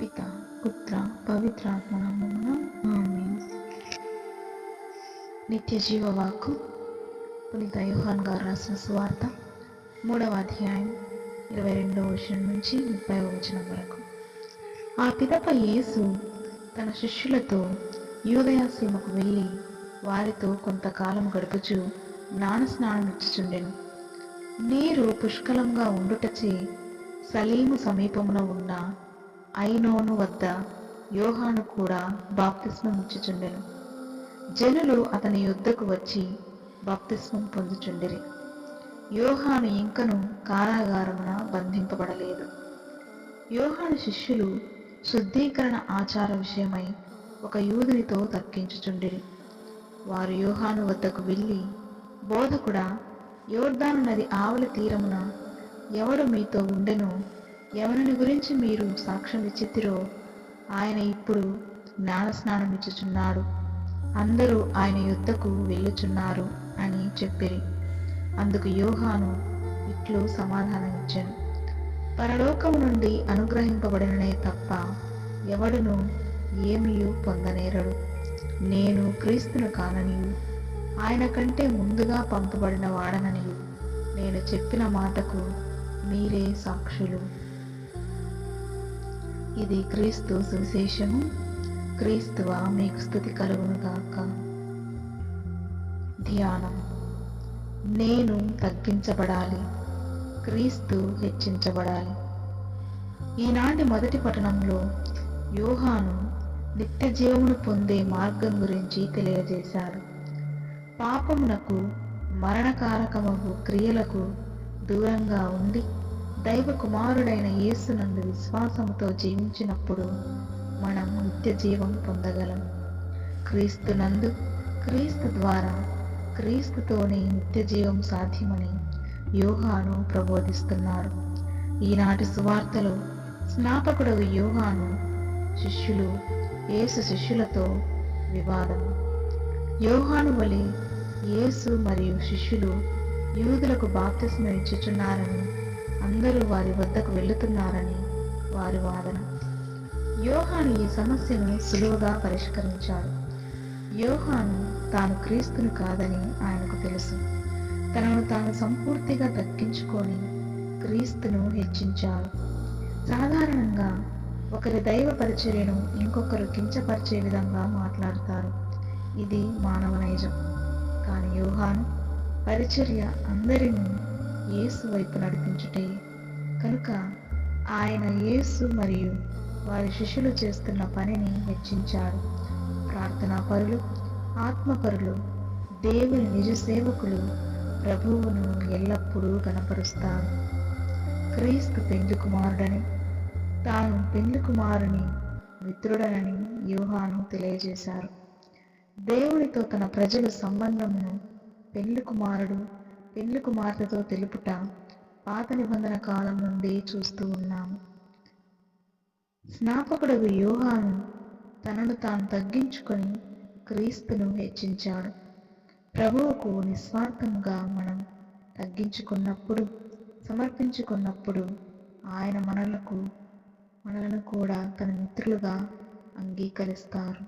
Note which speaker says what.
Speaker 1: పిత పుత్ర పవిత్రాత్మ నామమున ఆమేన్. నిత్య జీవవాకు వాక్కు పునీత యోహాన్ గారు రాసిన సువార్త మూడవ అధ్యాయం ఇరవై రెండవ వచనం నుంచి ముప్పై వచనం వరకు. ఆ పిదప యేసు తన శిష్యులతో యూదయాసీమకు వెళ్ళి వారితో కొంతకాలం గడుపుచు జ్ఞాన స్నానం ఇచ్చుచుండెను నీరు పుష్కలంగా ఉండుటచే సలీము సమీపమున ఉన్న ఐనోను వద్ద యోహాను కూడా బాప్తిస్మమిచ్చుచుండెను జనులు అతని యుద్ధకు వచ్చి బాప్తిస్మం పొందుచుండిరి. యోహాను ఇంకను కారాగారమున బంధింపబడలేదు. యోహాను శిష్యులు శుద్ధీకరణ ఆచార విషయమై ఒక యూదునితో తర్కించుచుండిరి. వారు యోహాను వద్దకు వెళ్ళి బోధకుడా యోర్ధాను నది ఆవలి తీరమున ఎవడు మీతో ఉండెనో? ఎవరిని గురించి మీరు సాక్ష్యం ఇచ్చితిరో ఆయన ఇప్పుడు జ్ఞాన స్నానం ఇచ్చుచున్నాడు. అందరూ ఆయన యుద్ధకు వెళ్ళుచున్నారు అని చెప్పిరి. అందుకు యోహాను ఇట్లు సమాధానమిచ్చాను. పరలోకం నుండి అనుగ్రహింపబడిననే తప్ప ఎవడును ఏమియు పొందనేరడు. నేను క్రీస్తును కాననియు. ఆయన కంటే ముందుగా పంపబడిన వాడననియు. నేను చెప్పిన మాటకు మీరే సాక్షులు. ఇది క్రీస్తు సువిశేషము. క్రీస్తువ మీకు స్థుతి కలుగును గాక. ధ్యానం. నేను తగ్గించబడాలి. క్రీస్తు హెచ్చించబడాలి. ఈనాటి మొదటి పట్టణంలో యోహాను నిత్య జీవమును పొందే మార్గం గురించి తెలియజేశారు. పాపమునకు మరణకారకమగు క్రియలకు దూరంగా ఉండి దైవ కుమారుడైన యేసునందు విశ్వాసముతో జీవించినప్పుడు మనం నిత్య జీవం పొందగలం. క్రీస్తునందు క్రీస్తు ద్వారా క్రీస్తుతోనే నిత్య జీవం సాధ్యమని యోగాను ప్రబోధిస్తున్నారు. ఈనాటి సువార్తలో స్నాపకుడు యోగాను శిష్యులు యేసు శిష్యులతో వివాదం. యోహాను వలె యేసు మరియు శిష్యులు యూదులకు బాప్తిస్మ ఇచ్చుచున్నారని అందరూ వారి వద్దకు వెళుతున్నారని వారి వాదన. యోహాను ఈ సమస్యను సులువుగా పరిష్కరించాడు. యోహాను తాను క్రీస్తును కాదని ఆయనకు తెలుసు. తనను తాను సంపూర్తిగా దక్కించుకొని క్రీస్తును హెచ్చించాడు. సాధారణంగా ఒకరి దైవ పరిచర్యను ఇంకొకరు కించపరిచే విధంగా మాట్లాడతారు. ఇది మానవ నైజం. కానీ యోహాను పరిచర్య అందరినీ యేసు వైపు నడిపించుటే కనుక ఆయన యేసు మరియు వారి శిష్యులు చేస్తున్న పనిని హెచ్చించాడు ప్రార్థనా పరులు ఆత్మపరులు దేవుని నిజ సేవకులు ప్రభువును ఎల్లప్పుడూ కనపరుస్తారు క్రీస్తు పెండ్లి కుమారుడని తాను పెండ్లి కుమారుని మిత్రుడనని వ్యూహాను తెలియజేశారు. దేవునితో తన ప్రజల సంబంధమును పెళ్ళి కుమారుడు పెండ్లి కుమార్తెతో తెలుపుట పాత నిబంధన కాలం నుండి చూస్తూ ఉన్నాము స్నాపకుడు యోహాను తనను తాను తగ్గించుకొని క్రీస్తును హెచ్చించాడు. ప్రభువుకు నిస్వార్థంగా మనం తగ్గించుకున్నప్పుడు సమర్పించుకున్నప్పుడు ఆయన మనలకు మనలను కూడా తన మిత్రులుగా అంగీకరిస్తారు.